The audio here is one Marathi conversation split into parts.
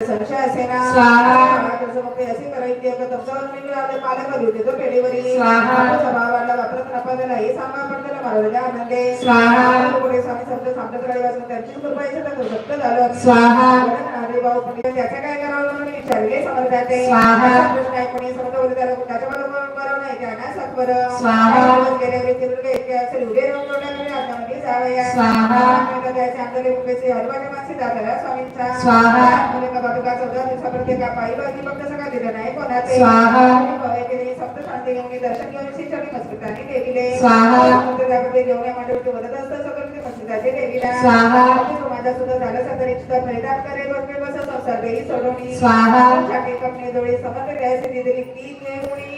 संशयासेना स्वाहा. तसं मग ते असे करायचे का तसं मी मिळाले पालक होते तो पेढीवरी स्वाहा. सभा वाढला वापरत नपादला हे सांगा पण त्याला महाराजा आनंदे स्वाहा. पुढे स्वामी समजा सांगत राहिला त्यांची कृपा आहे तर सत्य झालं स्वाहा. अरे भाऊ पण त्याचं काय करावं म्हणून विचारले समर्थाते स्वाहा. प्रश्न आहे कोणी समजा बोलले त्याला त्याच्या बरोबर बरं नाही त्यांना सत्वर स्वाहा. गेल्या वेळी ते बोलले, इतके असेल उभे राहून लोटांकडे आतमध्ये जावया स्वाहा. आता त्याचे अंतरे मुंबईचे हलवाचे माणसे दाखला स्वामींचा स्वाहा. पायी बाजी फक्त सगळा दिलं नाही? कोणाचे स्वाहा. केले सप्त शांती घेऊन दर्शन घेऊन शिक्षणी मस्कृताने देविले स्वाहा. त्यामध्ये घेऊन या मंडळी वदत असतं सगळं ते मस्कृताचे देविला स्वाहा. माझा सुद्धा झालं सदर इच्छा परिधान करे बसवे बस संसार देई सोडवणी. स्वाहा. छाटी कपणे जोडी समर्थ द्यायचे दिलेली की देवणी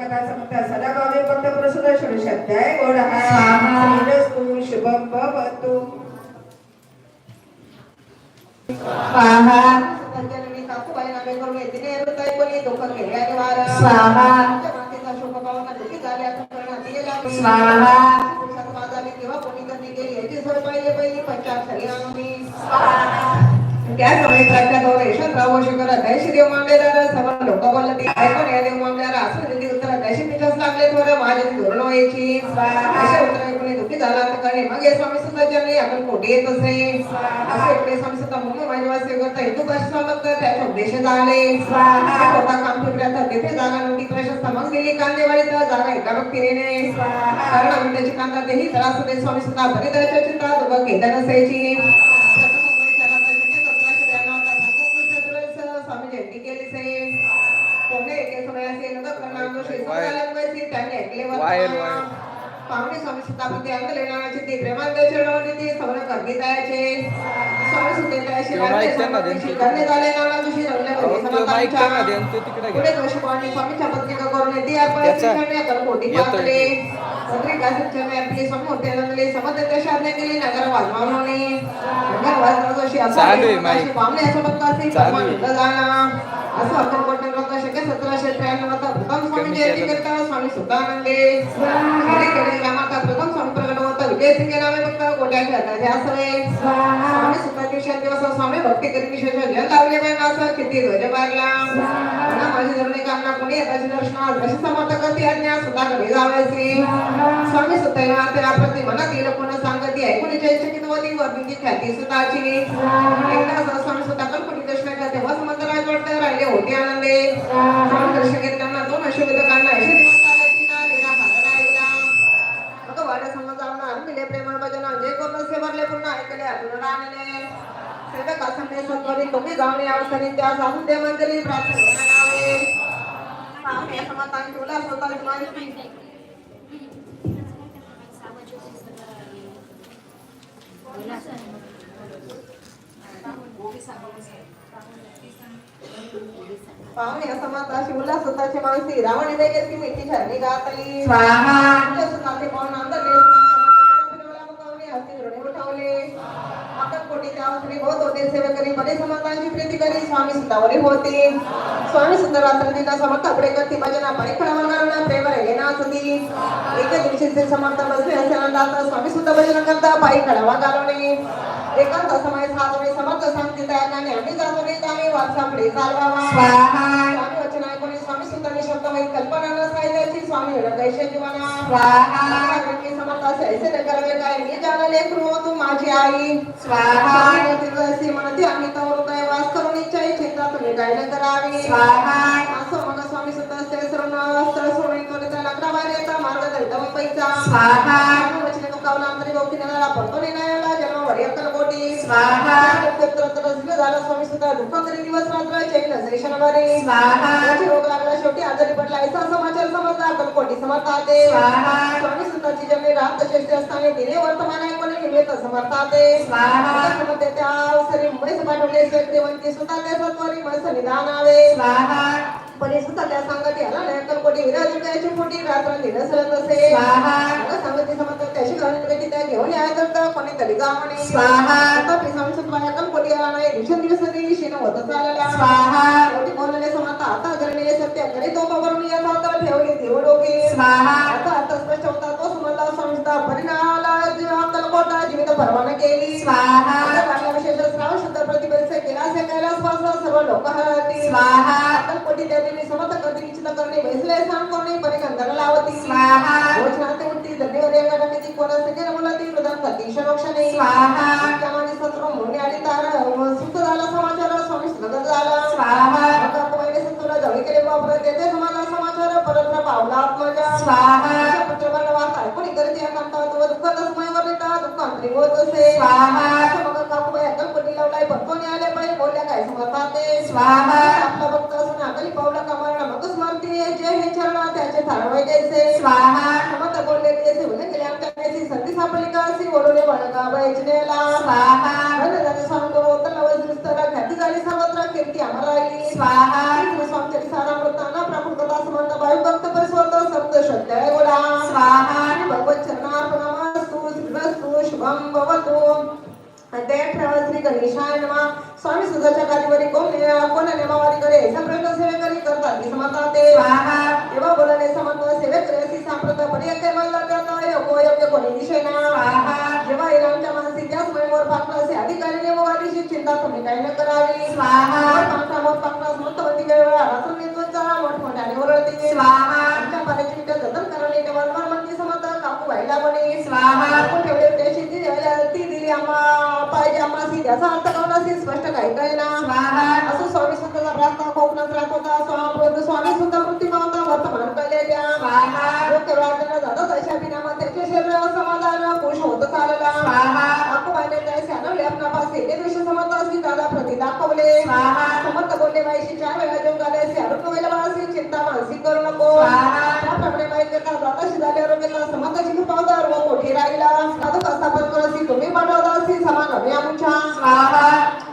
कथा सदा भावे भक्त. श्रीरस्तु शुभम भवतु. स्वाहा सासूबाई नामे करून येते. हृदय दुःख वारा. स्वाहा. मातेचा दुःखी आता करण्यात गेला स्वाहा. पुरुषात वाद आले तेव्हा कोणी कधी गेली याची सोय पाहिजे पहिली पंचाक्षरी अंगी त्या समयी राज्यात यशवंतराव शिखर अध्याय देव मांडलेला समोर लोक बोलते ऐकून या देव मांडल्याला असं निधी उत्तर अध्याय तिच्याच लागले थोडं माझ्या धोरण व्हायची अशा उत्तर ऐकून दुःखी झाला तर काही मग हे स्वामी सुद्धा आपण कोटी येत असे? असे इकडे स्वामी सुद्धा म्हणून माझ्या वास्य करता हिंदू भाषा स्वागत त्याचे उपदेश झाले. स्वतः काम फिरल्या तर तिथे जागा नव्हती. प्रशस्त मग दिली कांदेवाडी तर जागा एका व्यक्तीने. कारण आम्ही त्याची कांदा तेही त्रास होते. स्वामी सुद्धा बरेच चिंता दुबक घेता नसायची. सवर्ण करणे जायचे स्वामी सुद्धा त्याशी तो माईक त्यांना देन तो. करणे झाले नाना दिवशी रवले तो तो घे. पुढे दोषी पाहुणे स्वामीच्या पत्रिका करून येते आपण ठिकाणी आपण कोटी येतोय. पाहतले पत्रिका सच्चने आपली समोर होते लागले. त्याच्या आज्ञा केली नगर वाजवणे नगर वाजवत अशी आपण. पाहुणे असं म्हणतात असे जाणं असं आपण कोणत्या लोक आता प्रथम स्वामी जयंती केलं. करता स्वामी सुद्धानंदे हरे केले ग्रामात प्रथम स्वामी प्रकट होता. विजय सिंगे नावे फक्त कोट्याचे हाताचे असवे स्वामी. दिवशी दिवस स्वामी भक्ती करी विशेष जन लावले पाहिजे असं किती ध्वज मारला. पुन्हा माझी धरणे कामना कोणी येताची दर्शनात कशी समर्थ करते आज्ञा सुद्धा घरी जावायचे. स्वामी. सुद्धा आपल्या प्रति मनात येईल पुन्हा सांगती ऐकून इच्छा कितवती ख्याती सुताची. एकदा स्वामी दर्शन करते. राहिले होते आनंदे. तुम्ही जाऊन यावसरी त्या साधू मंदिरी प्रार्थना समतांची उल्हास होता माहिती पाहुणे उल्हास होताची माणसी रावणी मिठी झरणी गातली. स्वाहा. पाहून अवसरी होत होते सेवेकरी बरे समर्थांची प्रीती करी स्वामी सुतावरी होती. स्वामी सुंदर रात्र दिना समर्थ आपले करती भजना पाणी खळावर घालून प्रेम राहिले नाचती एके दिवशी ते समर्थ बसले असे अंदाज स्वामी सुद्धा भजन करता पायी खळावा घालवणे. एकांत समय साधणे समर्थ सांगते त्या गाणे आम्ही जातो रे आम्ही वाचापडे चालवावा. स्वामी वचन ऐकून स्वामी सुद्धा शब्द कल्पना नसायची स्वामी कैसे जीवना. काय? मी जाणले क्रू तू माझी आई. स्वाहा. असे म्हणते आम्ही तर हृदय वास करून इच्छा इच्छिता तुम्ही काय न करावी. स्वाहा. असं मग स्वामी सुद्धा सर्व सोडून येता मार्ग दरिता मुंबईचा स्वाहा. वचने मुकावला अंतरी गौकी नगरला पडतो निर्णयाला जन्म अक्कल कोटी स्वाहा. त्रस्त झाला. स्वामी सुद्धा दुःख करी दिवस रात्र चैन शैशनवारी स्वाहा. रोग लागला. शेवटी आजारी पडला. ऐसा समाचार समजला. अक्कलकोटी समर्थाते. स्वाहा. स्वामी सुद्धाची जन्मे रात तसेच असताना तिने वर्तमान आहे कोणी निमित्त समर्थाते. स्वाहा. त्या अवसरी मुंबईस पाठवले. श्वेतवंती सुद्धा त्या सत्वरी मस्त निदान आवे स्वाहा. सुद्धा त्या सांगती आला नाही अक्कलकोटी विराजुकाची पोटी रात्र निरसरत असे स्वाहा. सांगते समजत त्याची घालून त्या घेऊन याय तर कोणीतरी जा म्हणे स्वाहा. अक्कलकोटी आला नाही दिवसें दिवस दिवशी होत चालल्या. स्वाहा. बोलले समजता आता करणे सत्य करे तो करून या सावता ठेवली देव डोके. स्वाहा. आता आता स्पष्ट होता तो समजला संस्था परिणाला जीव अक्कलकोटा जीवित परवाना केली. स्वाहा. सर्व लोक हरती स्वाहा। देवी समर्थ करते निश्चित करणे करणे लावती स्वाहा। भोजनाते उठती धन्यवाद या गणपती प्रदान स्वाहा। सत्र मोने आणि तार सुख झाला समाचार स्वामी झाला स्वाहा। मग जवळ केले समाचार परत पावला आत्मजा स्वाहा। पत्रवाला वार्ता ऐकून करते तो समय दुःख अंतरी होत असे स्वाहा असं मग काकूबाई अक्कल कोणी लावलाय पत्तोने आले पाहिजे बोलल्या काय? समजताते स्वाहा आपला भक्त असून आकली पावला कमावला मग स्मरती जे हे चरण त्याचे थारवे द्यायचे. स्वाहा समर्थ बोलले द्यायचे. से बोलले गेले आमच्या काहीची संधी सापडली का? असे बोलवले बळका वैचनेला स्वाहा त्याने सांगतो तर नवस दुस्तर ख्याती झाली सर्वत्र कीर्ती आम्हाला राहिली. स्वाहा स्वामीचरी सारामृताना प्रभू कथा समर्थ भाई भक्त परिस्वत सप्त श्रद्धा गोडा स्वाहा भगवत चरणार्पणमस्तु श्रीरस्तु शुभम भवतु. ठेवा श्री गणेशाय नमः। स्वामी सुधाच्या कार्यावरी कोण कोण नेमावारी करे ऐसा प्रश्न सेवेकरी करतात. की समजतात ते स्वाहा तेव्हा बोलले समर्थ सेवेकरी अशी सांप्रत पडी एक मला जाता योग्य योग्य कोणी विषय ना? स्वाहा जेव्हा इरामच्या मानसी त्या स्वयंवर पाठला असे अधिकारी नेमवारीची चिंता तुम्ही काही न करावी? स्वाहा. पाठला मग पाठला समर्थवंती काही वेळा रात्र नेतृत्वाचा मोठमोठ्याने ओरडते. स्वाहा. आमच्या पाण्याची विटा जतन करायला तेव्हा वर म्हणते समर्थ काकू व्हायला म्हणे स्वाहा. आम्हाला त्याचा अर्थ कळून स्पष्ट काही काही ना. असं स्वामी सुद्धा प्रार्थना कोकणात राहत होता. स्वामी स्वामी सुद्धा मृत्यू पावता वर्तमान कळले. डोक्यावर आलेला जातात अशा त्याचे शरीर समाधान खुश होत चालला. पाहिले त्या सॅनवले आपला पासे ते दिवशी समर्थ असली दादा प्रति दाखवले स्वाहा. समर्थ बोलले बाईशी चार वेळा जेवण आले असे आरोग्य व्हायला बाळासी चिंता मानसिक करू नको स्वाहा. त्याप्रमाणे बाई करता दादाशी झाले आरोग्याला समर्थाची कृपा व मोठी राहिला साधू स्थापन करसी तुम्ही पाठवता असी समान हवे आमच्या स्वाहा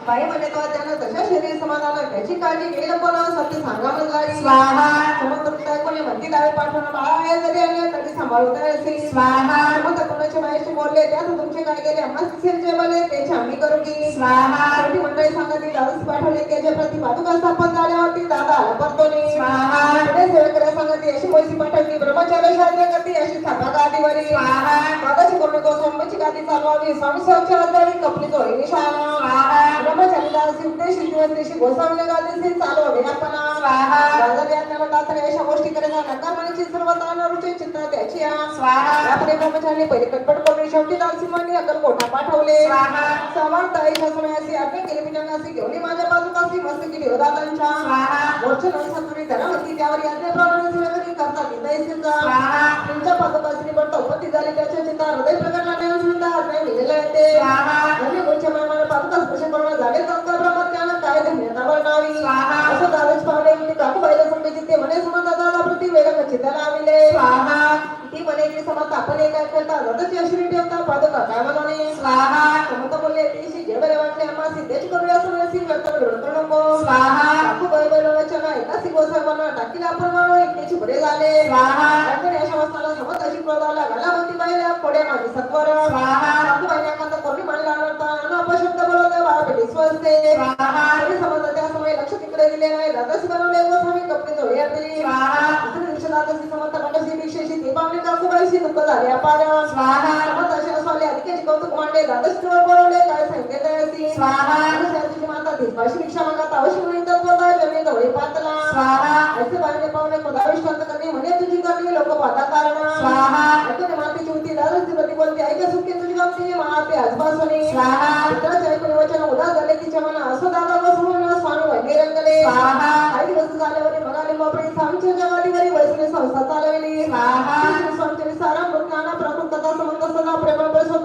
बाई म्हणे तो त्यानं तशा शरीर समाधान त्याची काळजी गेलं पण सत्य सांगा लागली स्वाहा. समर्थ कोणी म्हणती दावे पाठवणं बाळा आहे जरी आले तरी सांभाळता असेल स्वाहा. समर्थ कोणाच्या बाईशी बोलले त्यात तुमचे काय गेले आम्हाला जे बोलले त्याची आम्ही करू की स्वाहा. शेवटी मंडळी सांगत दादाच पाठवले त्याच्या प्रति पादुका स्थापन झाल्यावरती दादा आला परतोनी स्वाहा. पुढे सेवेकऱ्या सांगत अशी पैसे पाठवली ब्रह्मचार्य करते अशी स्थापना गादीवरी स्वाहा. गादी चालवावी स्वामी आजारी कपली निशाणा चालवावे आपण अशा गोष्टी सर्व ताना रुची त्याची. स्वाहा. ब्रह्मचारी पहिले कटपट करून शेवटी दासीमानी अकल कोठा पाठवले. स्वाहा. समर्थ आईच्या समयासी आज्ञा केली. पिटांगासी घेऊन माझ्या बाजूकासी मस्त केली. हो दादांच्या त्यावर. तुमच्या पण उपस्थित झाली त्याच्या चिंता हृदय प्रकटला सुद्धा आज्ञा दिलेला येते स्वाहा. धन्य गुणच्या प्रमाणे पादुका स्पर्श करून झाले तत्काळ ब्रह्म त्यानं काय धन्यता वर्णावी स्वाहा. असं दादाच पावले म्हणजे काकूबाईला समजायचे ते म्हणे समजा दादा प्रति वेळ चित्ताला आविले स्वाहा. ती म्हणे की समजा आपण एक काय करता दादाची अश्विनी ठेवता पादुका काय म्हणे स्वाहा. समजा बोलले तेशी जे बरे वाटले आम्हा सिद्धेच करूया समजा सिंग व्यक्त करू नको स्वाहा. काकू बाई बाई वचन एका सिंगोसाहेबांना टाकीला आपण म्हणू एकटेची बरे झाले स्वाहा. त्याकडे अशा वाजताला समज अशी क्रोधाला घालावती बाईला पुढे माझी सत्वर स्वाहा. काकू अधिकाची कौतुक मांडले जवळ बोलवले काय सांगितले असी स्वाहा. माता धिपाशी भिक्षा मागत अवश्य म्हणून तत्वता जमी जवळ पातला स्वाहा. ऐसे बाळने पावले पदाविष्टांत करणे म्हणे तुझी करणी लोक पाहता कारण स्वाहा. ऐकून मातेची होती दादाची प्रति बोलते ऐका सुखी तुझी गमती माते आजपासून स्वाहा. मित्राचे ऐकून वचन उदास झाले तिच्या मना असो दादा बसवून स्वामी वैगे रंगले स्वाहा. काही दिवस झाल्यावर म्हणाले बापरे स्वामीच्या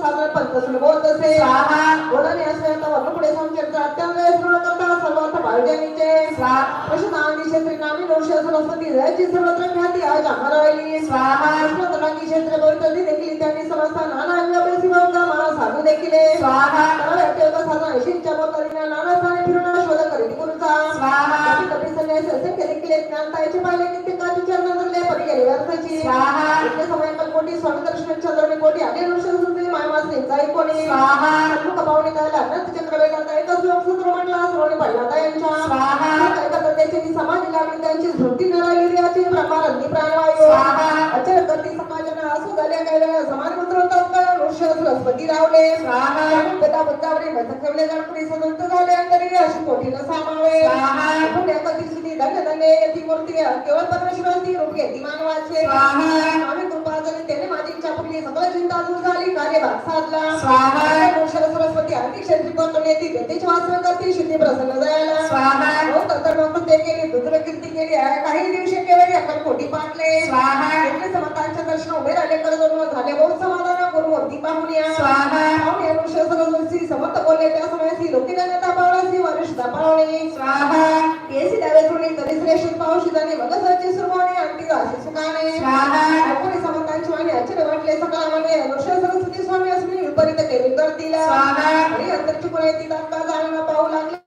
साधन पंच सुलभोत असे स्वाहा बोलणे असे आता वर्ण पुढे संचरित अत्यंत श्रवण करता सर्वार्थ भावजनीचे स्वाहा प्रश्नांगी क्षेत्री नामी नवशे सरस्वती जयची सर्वत्र ख्याती आज आम्हाला राहिली स्वाहा प्रश्नोत्तरांगी क्षेत्र भवितली देखील त्यांनी समजता नाना अभ्यासी वर्ग मला साधू देखील स्वाहा गुरुचा स्वाहा. कपी संन्यास असे केले ज्ञानताईचे पाहिले कित्येकाची चरण धरले परी गेले व्यर्थाची स्वाहा. इतके समयकाल कोटी स्वर्ण दर्शन चंद्रणी कोटी अनेक वर्ष सुद्धा मायमास निघता कोणी? स्वाहा. मुख पावणी काय अनंत चक्र वेदांत एकच लोक सूत्र म्हटला श्रोणी पहिल्यांदा यांच्या. करतात त्याची समाधी लागली त्यांची झुंटी नळाली याची ब्रह्मानंदी प्राणवायू स्वाहा. अचल गती समाजन असू झाले काय वेळा समान मंत्र होतात. सरस्वती गणपती सदंत झाले अंतरी अशी कोटी न सामावे. पुण्य कधी सुधी धन्य धन्य यती मूर्ती केवळ परमेश्वराची रूप घेती मानवाचे स्वाहा. आम्ही कृपा झाली त्याने माझी इच्छा पुरली सकल चिंता दूर झाली कार्य भाग साधला. वाचन करते प्रसन्न जायला स्वाहा. हो तर मग ते केली दुसरं कीर्ती केली आहे. काही दिवशी केवळ अकल कोटी पाटले स्वाहा. एकले समतांच्या दर्शन उभे राहिले कर झाले बहुत समाधान गुरुवरती पाहून या स्वाहा. पाहून या ऋषभ सरस्वती समर्थ बोलले त्या समयाची लोकीला नेता पावलासी वरिष्ठ पावणे स्वाहा केसी द्यावे थोडी तरी श्रेष्ठ पावशी जाणे मग सची सुरवाणी अंती अशी सुखाने स्वाहा. कोणी समतांची वाणी वाटले सकाळ विपरीत केली करतील स्वाहा. आणि अंतरची पुरायती दाता जाणं पाहू लागले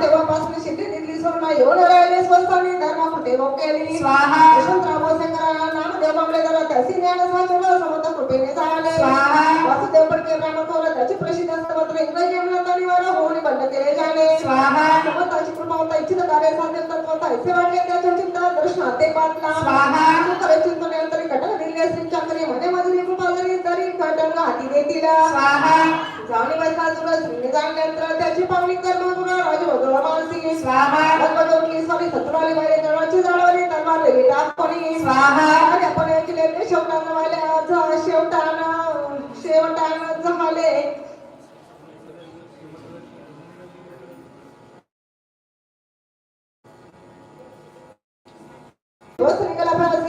तेव्हापासून सिद्धी दिली सोना येऊन राहिले स्वस्तानी धर्म कुठे केली स्वाहा. यशवंतराव भोसेकरांना नामदेव मामलेदार त्यासी ज्ञान साचवलं समर्थ कृपेने झाले स्वाहा. वासुदेव फडके ब्राह्मण त्याची प्रसिद्ध स्तोत्र इंग्रजी अमलात बंद केले झाले स्वाहा. समर्थाची कृपा होता इच्छित कार्य साध्य तत्वता इथे वाटले त्याच्या चिंता दर्शनात ते पातला स्वाहा. सुखरे चिंतने अंतरी घटक दिले श्री चक्री म्हणे मधुरी कृपा जरी तरी घटक हाती देतील स्वाहा जावणी बसला तुला श्रीने जाणल्यानंतर त्याची पावणी कर्म गुरु राजभद्र मानसी स्वाहा. भगवती स्वामी सतराली वाले दळाची जाळवली तलवार वेगळी टाकणी स्वाहा. आणि आपण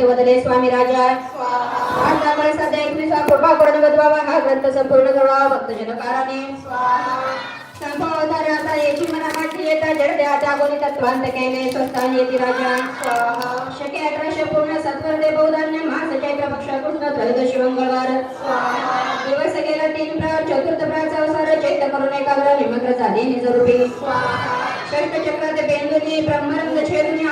मुखाने स्वामी राजा आज त्यामुळे सध्या एकवीस कृपा करून बदवावा हा ग्रंथ संपूर्ण करावा भक्तजनकाराने संभवधार आता येता जडद्या त्यागोनी तत्वांत केले स्वस्थान येती राजा. शके अठराशे पूर्ण सत्वर बहुधान्य महासचैत्र पक्ष कृष्ण त्रयोदशी मंगळवार. दिवस गेला तीन प्रहार चतुर्थ प्रहारचा अवसार चैत्य करून एकाग्र निमंत्र झाले निजरूपी. षष्ट चक्रात बेंदुनी ब्रह्मरंग छेदुनी